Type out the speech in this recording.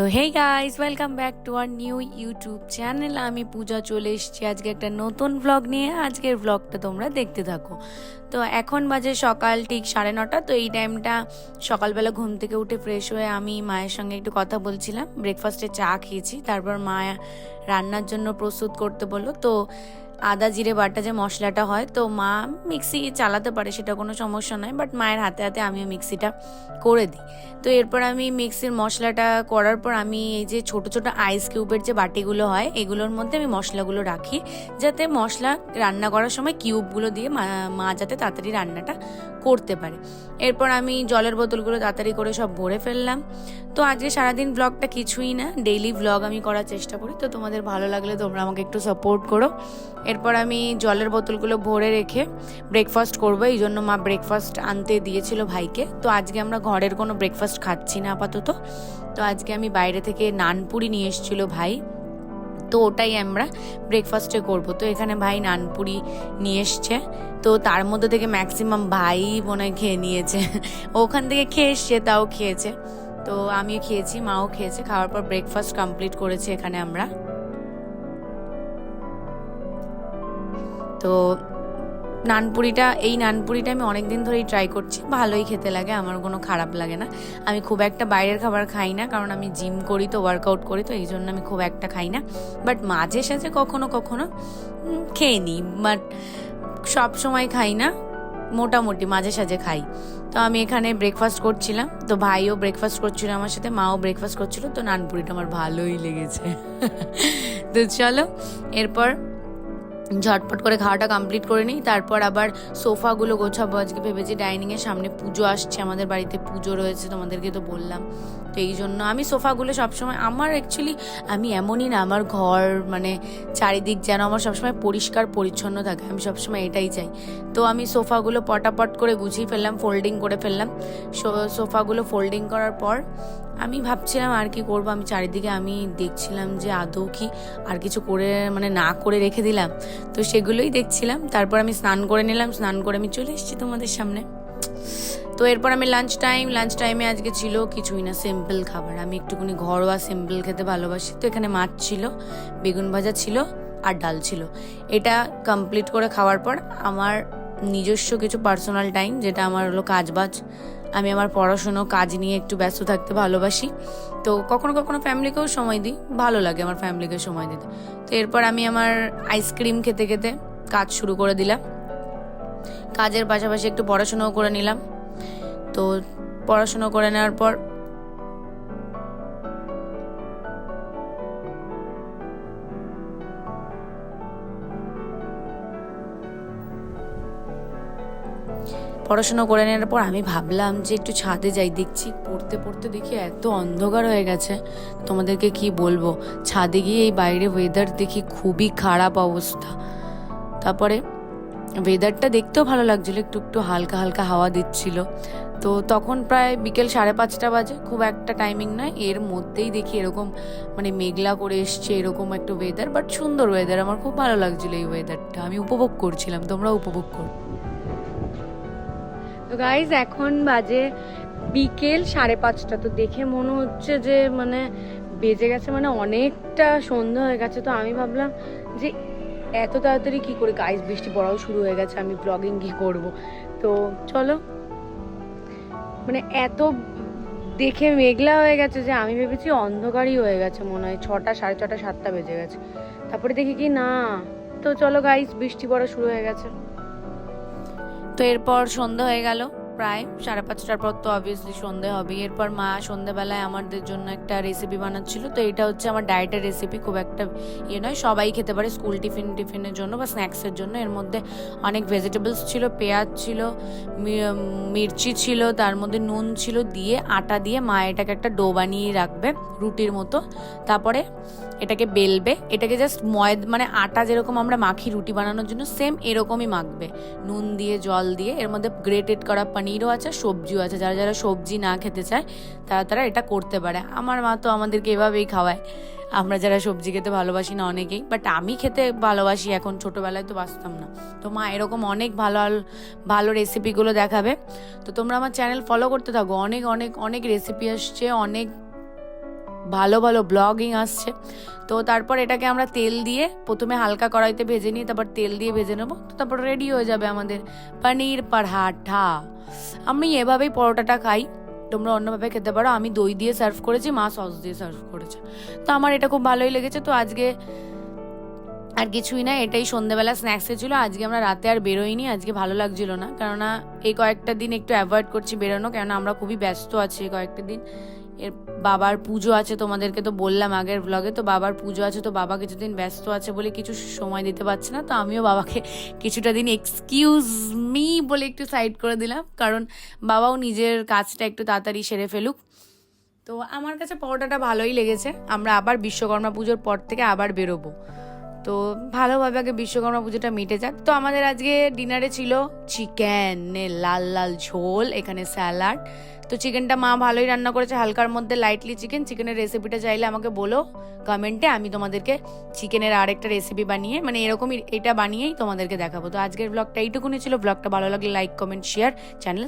তো hey guys welcome back to our new YouTube channel আমি পূজা চলে এসেছি আজকে একটা নতুন ভ্লগ নিয়ে। আজকের ভ্লগটা তোমরা দেখতে থাকো। তো এখন বাজে সকাল ঠিক সাড়ে নটা, তো এই টাইমটা সকালবেলা ঘুম থেকে উঠে ফ্রেশ হয়ে আমি মায়ের সঙ্গে একটু কথা বলছিলাম। ব্রেকফাস্টে চা খেয়েছি, তারপর মা রান্নার জন্য প্রস্তুত করতে বলল। তো আদা জিরে বাটা যে মশলাটা হয়, তো মা মিক্সি চালাতে পারে, সেটা কোনো সমস্যা নয় বাট মায়ের হাতে হাতে আমিও মিক্সিটা করে দিই। তো এরপর আমি মিক্সির মশলাটা করার পর আমি এই যে ছোট ছোট আইস কিউবের যে বাটিগুলো হয়, এগুলোর মধ্যে আমি মশলাগুলো রাখি, যাতে মশলা রান্না করার সময় কিউবগুলো দিয়ে মা যাতে তাড়াতাড়ি রান্নাটা করতে পারে। এরপর আমি জলের বোতলগুলো তাড়াতাড়ি করে সব ভরে ফেললাম। তো আজকে সারাদিন ব্লগটা কিছুই না ডেইলি ব্লগ আমি করার চেষ্টা করি। তো তোমাদের ভালো লাগলে তোমরা আমাকে একটু সাপোর্ট করো। এরপর আমি জলের বোতলগুলো ভরে রেখে ব্রেকফাস্ট করব। এই জন্য মা ব্রেকফাস্ট আনতে দিয়েছিল ভাইকে। তো আজকে আমরা ঘরের কোনো ব্রেকফাস্ট খাচ্ছি না আপাতত। তো আজকে আমি বাইরে থেকে নানপুরি নিয়ে এসেছিল ভাই। তো ওটাই আমরা ব্রেকফাস্টে করব। তো এখানে ভাই নানপুরি নিয়ে এসছে। তো তার মধ্যে থেকে ম্যাক্সিমাম ভাই মনে খেয়ে নিয়েছে। ওখান থেকে খেয়ে এসছে, তাও খেয়েছে। তো আমিও খেয়েছি, মাও খেয়েছে। খাওয়ার পর ব্রেকফাস্ট কমপ্লিট করেছি এখানে আমরা। তো নানপুরিটা, এই নানপুরিটা আমি অনেক দিন ধরেই ট্রাই করছি। ভালোই খেতে লাগে, আমার কোনো খারাপ লাগে না। আমি খুব একটা বাইরের খাবার খাই না, কারণ আমি জিম করি তো ওয়ার্কআউট করি তো, এই জন্য আমি খুব একটা খাই না। বাট মাঝে সাঝে কখনো কখনো খেয়ে নিই বাট সব সময় খাই না, মোটামুটি মাঝে সাঝে খাই। তো আমি এখানে ব্রেকফাস্ট করছিলাম, তো ভাইও ব্রেকফাস্ট করছিল আমার সাথে, মাও ব্রেকফাস্ট করছিল, তো নানপুরিটা আমার ভালোই লেগেছে। তো চলো, এরপর ঝটপট করে খাওয়াটা কমপ্লিট করে নিই, তারপর আবার সোফাগুলো গোছাবো। আজকে ভেবেছি ডাইনিংয়ের সামনে পুজো আসছে, আমাদের বাড়িতে পুজো রয়েছে, তোমাদেরকে তো বললাম। তো এই জন্য আমি সোফাগুলো সবসময়, আমার অ্যাকচুয়ালি আমি এমনই না, আমার ঘর মানে চারিদিক যেন আমার সবসময় পরিষ্কার পরিচ্ছন্ন থাকে, আমি সবসময় এটাই চাই। তো আমি সোফাগুলো পটাপট করে গুছিয়ে ফেললাম ফোল্ডিং করে ফেললাম। সোফাগুলো ফোল্ডিং করার পর আমি ভাবছিলাম আর কি করব। আমি চারিদিকে আমি দেখছিলাম যে আদৌ কি আর কিছু করে মানে না করে রেখে দিলাম। তো সেগুলোই দেখছিলাম। তারপর আমি স্নান করে নিলাম। স্নান করে আমি চলে এসেছি তোমাদের সামনে। তো এরপর আমি লাঞ্চ টাইম লাঞ্চ টাইমে আজকে ছিল কিছুই না সিম্পল খাবার। আমি একটুখানি ঘরোয়া সিম্পল খেতে ভালোবাসি। তো এখানে মাছ ছিল, বেগুন ভাজা ছিল আর ডাল ছিল। এটা কমপ্লিট করে খাওয়ার পর আমার নিজস্ব কিছু পার্সোনাল টাইম যেটা আমার হলো কাজ বাজ আমি আমার পড়াশুনো, কাজ নিয়ে একটু ব্যস্ত থাকতে ভালোবাসি। তো কখনো কখনো ফ্যামিলিকেও সময় দিই, ভালো লাগে আমার ফ্যামিলিকে সময় দিতে। তো এরপর আমি আমার আইসক্রিম খেতে খেতে কাজ শুরু করে দিলাম। কাজের পাশাপাশি একটু পড়াশুনোও করে নিলাম। তো পড়াশুনো করে নেওয়ার পর পড়াশোনা করে নেওয়ার পর আমি ভাবলাম যে একটু ছাদে যাই, দেখছি পড়তে পড়তে দেখি এত অন্ধকার হয়ে গেছে। তোমাদেরকে কি বলব? ছাদে গিয়ে এই বাইরে ওয়েদার দেখি খুবই খারাপ অবস্থা। তারপরে ওয়েদারটা দেখতেও ভালো লাগছিল, একটু একটু হালকা হালকা হাওয়া দিচ্ছিল। তো তখন প্রায় বিকেল সাড়ে পাঁচটা বাজে, খুব একটা টাইমিং নয়। এর মধ্যেই দেখি এরকম মানে মেঘলা করে এসছে, এরকম একটা ওয়েদার বাট সুন্দর ওয়েদার আমার খুব ভালো লাগছিল এই ওয়েদারটা আমি উপভোগ করছিলাম তোমরা উপভোগ করো। তো গাইজ এখন বাজে বিকেল সাড়ে পাঁচটা। তো দেখে মনে হচ্ছে যে মানে বেজে গেছে মানে অনেকটা সন্ধ্যা হয়ে গেছে। তো আমি ভাবলাম যে এত তাড়াতাড়ি কি করে? গাইজ বৃষ্টি পড়াও শুরু হয়ে গেছে, আমি ব্লগিং কি করব? তো চলো। মানে এত দেখে মেঘলা হয়ে গেছে যে আমি ভেবেছি অন্ধকারই হয়ে গেছে মনে হয়। ছটা, সাড়ে ছটা, সাতটা বেজে গেছে। তারপরে দেখি কি না। তো চলো গাইজ বৃষ্টি পড়া শুরু হয়ে গেছে। তো এরপর সন্ধ্যা হয়ে গেল। প্রায় সাড়ে পাঁচটার পর তো অবভিয়াসলি সন্ধে হবে। এরপর মা সন্ধ্যেবেলায় আমাদের জন্য একটা রেসিপি বানাচ্ছিল। তো এটা হচ্ছে আমার ডায়েটের রেসিপি খুব একটা ইয়ে নয়। সবাই খেতে পারে স্কুল টিফিন টিফিনের জন্য বা স্ন্যাক্সের জন্য। এর মধ্যে অনেক ভেজিটেবলস ছিল, পেঁয়াজ ছিল মির্চি ছিল, তার মধ্যে নুন ছিল, দিয়ে আটা দিয়ে মা এটাকে একটা ডো বানিয়ে রাখবে, রুটির মতো। তারপরে এটাকে বেলবে। এটাকে জাস্ট ময়দ মানে আটা যেরকম আমরা মাখি রুটি বানানোর জন্য সেম এরকমই মাখবে। নুন দিয়ে, জল দিয়ে। এর মধ্যে গ্রেটেড করা পনিরও আছে, সবজিও আছে। যারা যারা সবজি না খেতে চায়, তারা তারা এটা করতে পারে। আমার মা তো আমাদেরকে এভাবেই খাওয়ায়। আমরা যারা সবজি খেতে ভালোবাসি না অনেকেই বাট আমি খেতে ভালোবাসি, এখন ছোটোবেলায় তো বাঁচতাম না। তো মা এরকম অনেক ভালো- ভালো রেসিপিগুলো দেখাবে। তো তোমরা আমার চ্যানেল ফলো করতে থাকো। অনেক অনেক অনেক রেসিপি আসছে, অনেক ভালো ভালো ব্লগিং আসছে। তো তারপর এটাকে আমরা তেল দিয়ে প্রথমে হালকা কড়াইতে ভেজে নিই, তারপর তেল দিয়ে ভেজে নেব। তো তারপর রেডি হয়ে যাবে আমাদের পনির পরহাঠা আমি এভাবেই পরোটাটা খাই। তোমরা অন্যভাবে খেতে পারো। আমি দই দিয়ে সার্ভ করেছি, মা সস দিয়ে সার্ভ করেছে। তো আমার এটা খুব ভালোই লেগেছে। তো আজকে আর কিছুই না, এটাই সন্ধ্যেবেলা স্ন্যাক্সে ছিল। আজকে আমরা রাতে আর বেরোইনি, আজকে ভালো লাগছিল না। কেননা এই কয়েকটা দিন একটু অ্যাভয়েড করছি বেরোনো, কেননা আমরা খুবই ব্যস্ত আছি এই কয়েকটা দিন। এর বাবার পুজো আছে, তোমাদেরকে তো বললাম আগের ব্লগে তো বাবার পুজো আছে, তো বাবা কিছুদিন ব্যস্ত আছে বলে কিছু সময় দিতে পারছে না, তো আমিও বাবাকে কিছুটা দিন এক্সকিউজ মি বলে একটু সাইড করে দিলাম, কারণ বাবাও নিজের কাজটা একটু তাড়াতাড়ি সেরে ফেলুক। তো আমার কাছে পরোটাটা ভালোই লেগেছে, আমরা আবার বিশ্বকর্মা পুজোর পর থেকে আবার বেরোবো। তো ভালোভাবে আগে বিশ্বকর্মা পুজোটা মিটে যাক। তো আমাদের আজকে ডিনারে ছিল চিকেন লাল লাল ঝোল, এখানে স্যালাড। তো চিকেনটা মা ভালোই রান্না করেছে, হালকার মধ্যে লাইটলি চিকেন চিকেনের রেসিপিটা চাইলে আমাকে বলো কমেন্টে আমি তোমাদেরকে চিকেনের আরেকটা রেসিপি বানিয়ে মানে এরকমই এটা বানিয়েই তোমাদেরকে দেখাবো। তো আজকের ব্লগটা এইটুকুনি ছিল। ব্লগটা ভালো লাগলে লাইক কমেন্ট শেয়ার চ্যানেল